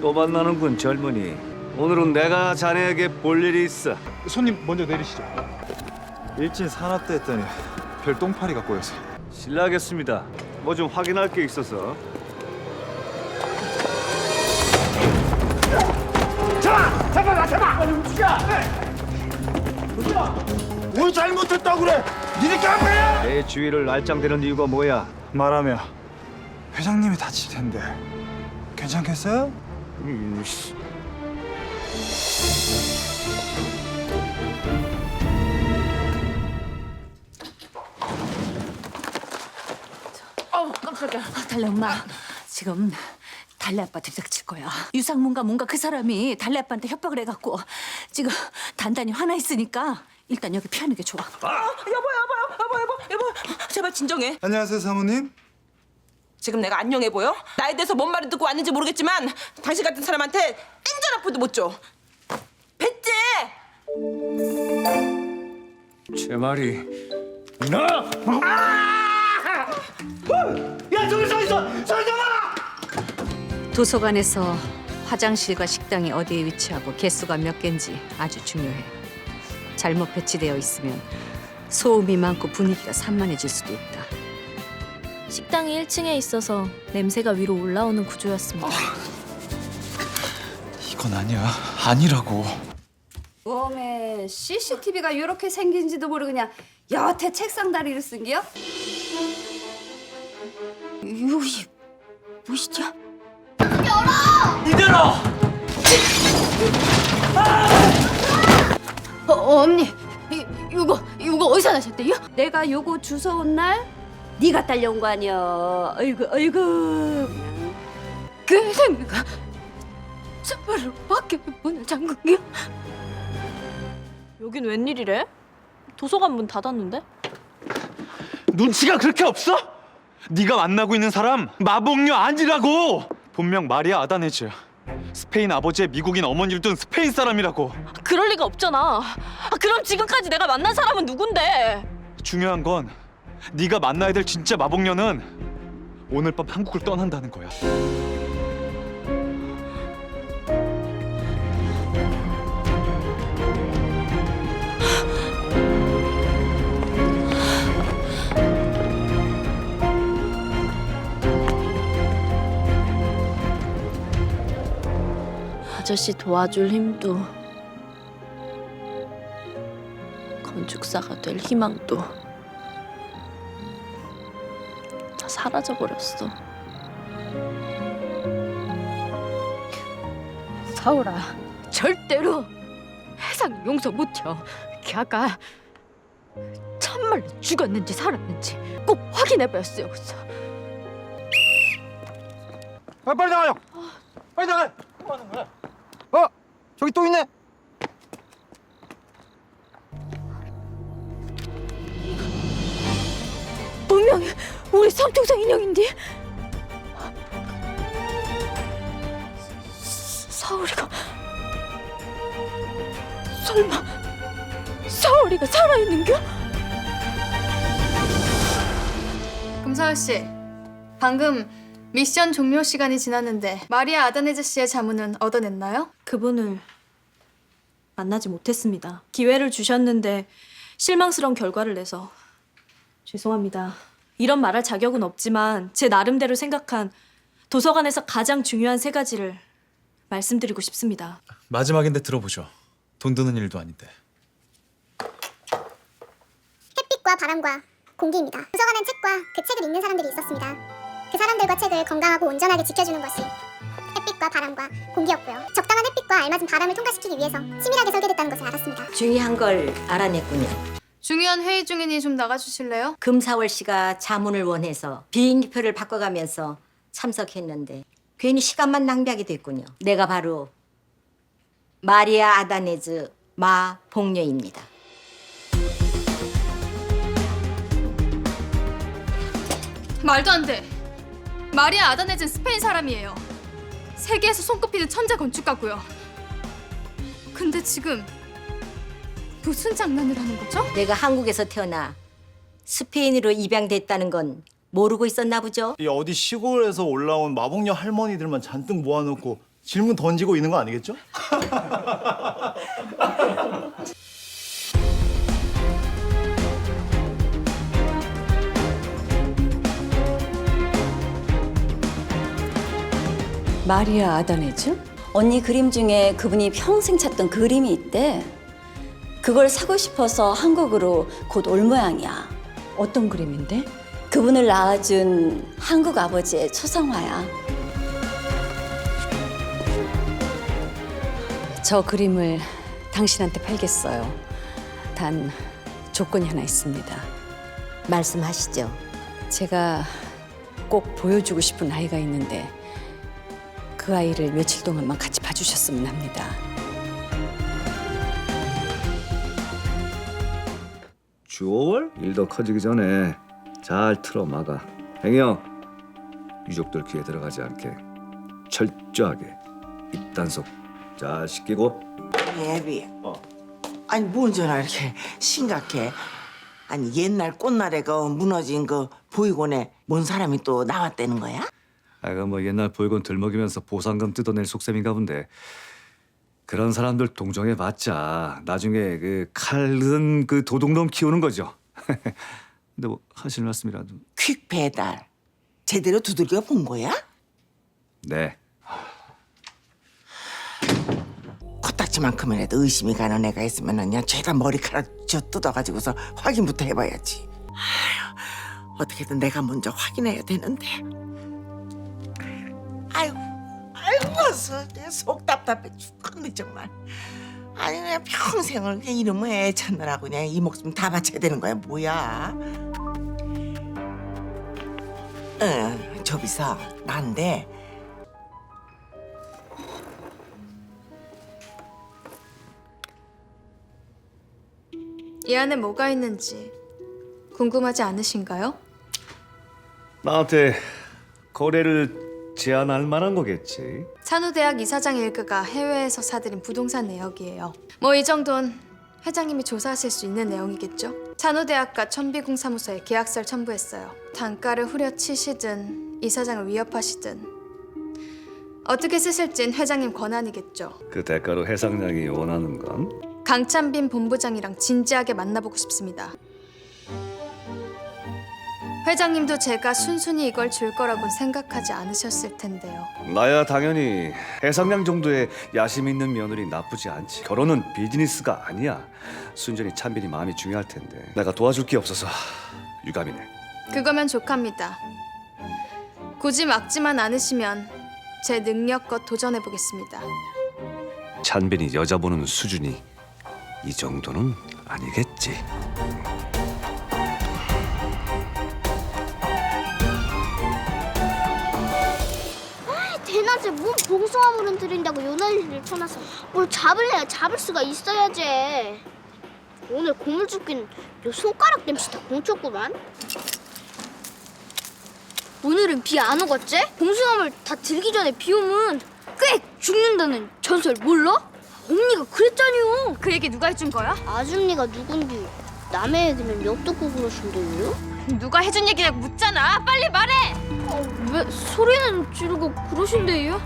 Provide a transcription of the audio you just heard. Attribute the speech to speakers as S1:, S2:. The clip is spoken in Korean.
S1: 또 만나는군 젊은이. 오늘은 내가 자네에게 볼 일이 있어.
S2: 손님 먼저 내리시죠.
S3: 일진 산악대 했더니 별 똥파리가 꼬여서
S1: 실례하겠습니다. 뭐 좀 확인할 게 있어서.
S2: 뭘 잘못했다고 그래? 니네 깡패야?
S1: 내 주위를 알짱대는 이유가 뭐야?
S3: 말하며 회장님이 다칠 텐데 괜찮겠어요?
S1: 음, 씨.
S4: 어 깜짝이야. 달래 엄마. 지금 달래 아빠 들닥칠 거야. 유상문가 뭔가 그 사람이 달래 아빠한테 협박을 해갖고 지금 단단히 화나 있으니까 일단 여기 피하는 게 좋아.
S5: 여보 여보 여보 여보 여보 제발 진정해
S3: 안녕하세요 사모님
S5: 지금 내가 안녕해 보여? 나에 대해서 뭔 말을 듣고 왔는지 모르겠지만 당신 같은 사람한테 땡전 앞으로도 못줘 뱉지?
S1: 제 말이 나
S2: 야 저기 서 있어! 서 있어!
S6: 도서관에서 화장실과 식당이 어디에 위치하고 개수가 몇 개인지 아주 중요해. 잘못 배치되어 있으면 소음이 많고 분위기가 산만해질 수도 있다.
S7: 식당이 1층에 있어서 냄새가 위로 올라오는 구조였습니다.
S3: 이건 아니야 아니라고
S8: 웜에 CCTV가 이렇게 생긴지도 모르고 그냥 여태 책상 다리를 쓴 게요?
S4: 유이 무엇이죠?
S8: 어, 언니, 이, 이거 이거 어디서 나셨대요? 내가 요거 주워온 날 네가 딸려온 거 아니야? 어이구 어이구 그냥 그 생미가 정말로 밖에 문을 잠근 게
S7: 여긴 웬일이래? 도서관 문 닫았는데?
S3: 눈치가 그렇게 없어? 네가 만나고 있는 사람 마복녀 아니라고 본명 마리아 아다네즈 스페인 아버지의 미국인 어머니를 둔 스페인 사람이라고
S7: 그럴 리가 없잖아. 아, 그럼 지금까지 내가 만난 사람은 누군데?
S3: 중요한 건 네가 만나야 될 진짜 마복녀는 오늘 밤 한국을 떠난다는 거야.
S7: 아저씨 도와줄 힘도 건축사가 될 희망도 사라져 버렸어.
S8: 사오라 절대로 해상 용서 못해. 걔가 참말로 죽었는지 살았는지 꼭 확인해봐야겠어요.
S2: 아, 빨리 나가요! 빨리 나가요! 뭐 하는 거야? 어? 저기 또 있네!
S8: 분명히 우리 삼총사 인형인데 사오리가 설마 사오리가 살아있는겨?
S9: 금사을 씨, 방금 미션 종료 시간이 지났는데 마리아 아다네즈 씨의 자문은 얻어냈나요?
S7: 그분을 만나지 못했습니다. 기회를 주셨는데 실망스러운 결과를 내서 죄송합니다. 이런 말할 자격은 없지만 제 나름대로 생각한 도서관에서 가장 중요한 세 가지를 말씀드리고 싶습니다.
S3: 마지막인데 들어보죠 돈 드는 일도 아닌데
S10: 햇빛과 바람과 공기입니다. 도서관엔 책과 그 책을 읽는 사람들이 있었습니다. 그 사람들과 책을 건강하고 온전하게 지켜주는 것이 햇빛과 바람과 공기였고요. 적당한 햇빛과 알맞은 바람을 통과시키기 위해서 치밀하게 설계됐다는 것을 알았습니다.
S6: 중요한 걸 알아냈군요.
S9: 중요한 회의 중이니 좀 나가주실래요?
S6: 금사월 씨가 자문을 원해서 비행기표를 바꿔가면서 참석했는데 괜히 시간만 낭비하게 됐군요. 내가 바로 마리아 아다네즈 마 복녀입니다.
S9: 말도 안 돼. 마리아 아다네즈는 스페인 사람이에요. 세계에서 손꼽히는 천재 건축가고요. 근데 지금 무슨 장난을 하는 거죠?
S6: 내가 한국에서 태어나 스페인으로 입양됐다는 건 모르고 있었나 보죠?
S11: 이 어디 시골에서 올라온 마복녀 할머니들만 잔뜩 모아놓고
S2: 질문 던지고 있는 거 아니겠죠?
S4: 마리아 아다네즈?
S11: 언니 그림 중에 그분이 평생 찾던 그림이 있대. 그걸 사고 싶어서 한국으로 곧 올 모양이야.
S4: 어떤 그림인데?
S11: 그분을 낳아준 한국 아버지의 초상화야.
S4: 저 그림을 당신한테 팔겠어요. 단 조건이 하나 있습니다.
S6: 말씀하시죠.
S4: 제가 꼭 보여주고 싶은 아이가 있는데 그 아이를 며칠 동안만 같이 봐주셨으면 합니다.
S1: 주월 일더 커지기 전에 잘 틀어 막아. 행여 유족들 귀에 들어가지 않게 철저하게 입단속 잘 시키고
S12: 예비. 아니 뭔 전화 이렇게 심각해? 아니 옛날 꽃날에 그 무너진 그 보이곤에 뭔 사람이 또 나왔다는 거야?
S1: 아가 뭐 옛날 보이건 들먹이면서 보상금 뜯어낼 속셈인가 본데 그런 사람들 동정해 봤자 나중에 그 칼든 그 도둑놈 키우는 거죠. 근데 뭐 하실 말씀이라도
S12: 퀵 배달 제대로 두들겨 본 거야?
S1: 네
S12: 코딱지만큼이라도 의심이 가는 애가 있으면은 그냥 죄다 머리카락 쥐어 뜯어가지고서 확인부터 해봐야지. 아휴, 어떻게든 내가 먼저 확인해야 되는데. 아이고, 아이고, 벌써 내속 답답해 죽겠네 정말. 아니 그냥 평생을 그냥 이름을 애 찾느라고 그냥 이 목숨 다 바쳐야 되는 거야 뭐야? 응, 저기서 난데
S9: 이 안에 뭐가 있는지 궁금하지 않으신가요?
S1: 나한테 거래를 제안할 만한 거겠지.
S9: 산후대학 이사장 일가가 해외에서 사들인 부동산 내역이에요. 뭐 이 정도는 회장님이 조사하실 수 있는 내용이겠죠? 산후대학과 천비공사무소에 계약서를 첨부했어요. 단가를 후려치시든 이사장을 위협하시든 어떻게 쓰실진 회장님 권한이겠죠.
S1: 그 대가로 해상량이 원하는 건
S9: 강찬빈 본부장이랑 진지하게 만나보고 싶습니다. 회장님도 제가 순순히 이걸 줄 거라고는 생각하지 않으셨을 텐데요.
S1: 나야 당연히 해상량 정도의 야심 있는 며느리 나쁘지 않지. 결혼은 비즈니스가 아니야. 순전히 찬빈이 마음이 중요할 텐데 내가 도와줄 게 없어서 유감이네.
S9: 그거면 족합니다. 굳이 막지만 않으시면 제 능력껏 도전해 보겠습니다.
S1: 찬빈이 여자 보는 수준이 이 정도는 아니겠지.
S10: 봉숭아물은 들인다고 요난리를 쳐놔서 뭘 잡을래야 잡을 수가 있어야지 오늘 고물 죽기는 요 손가락 냄새 다 공쳤구만 오늘은 비 안 오겠지? 봉숭아물 다 들기 전에 비 오면 꽤 죽는다는 전설 몰라? 언니가 그랬잖요 그 얘기 누가 해준 거야? 아줌니가 누군지 남의 얘기는 엿듣고 그러신대요?
S9: 누가 해준 얘기냐고 묻잖아. 빨리 말해.
S10: 왜 소리는 지르고 그러신대요?